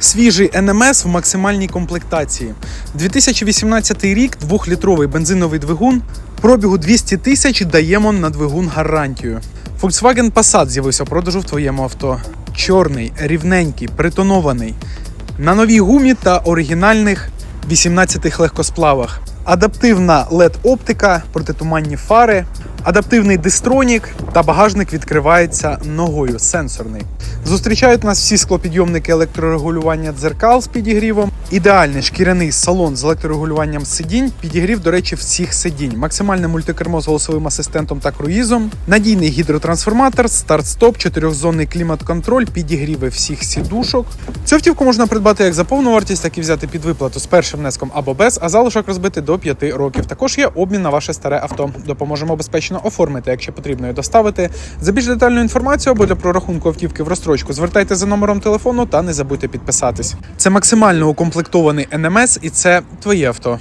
Свіжий НМС в максимальній комплектації. 2018 рік, двохлітровий бензиновий двигун. Пробігу 200 тисяч даємо на двигун гарантію. Volkswagen Passat з'явився в продажу в твоєму авто. Чорний, рівненький, притонований. На новій гумі та оригінальних 18 легкосплавах. Адаптивна LED-оптика, протитуманні фари, адаптивний дистронік та багажник відкривається ногою сенсорний. Зустрічають нас всі склопідйомники електрорегулювання дзеркал з підігрівом, ідеальний шкіряний салон з електрорегулюванням сидінь, підігрів, до речі, всіх сидінь, максимальне мультикермо з голосовим асистентом та круїзом, надійний гідротрансформатор, старт-стоп, чотирьохзонний клімат-контроль, підігріви всіх сідушок. Цю автівку можна придбати як за повну вартість, так і взяти під виплату з першим внеском або без, а залишок розбити до 5 років. Також є обмін на ваше старе авто. Допоможемо безпечно оформити, якщо потрібно і доставити. За більш детальну інформацію або для прорахунку автівки в розстрочку звертайте за номером телефону та не забудьте підписатись. Це максимально укомплектований НМС і це твоє авто.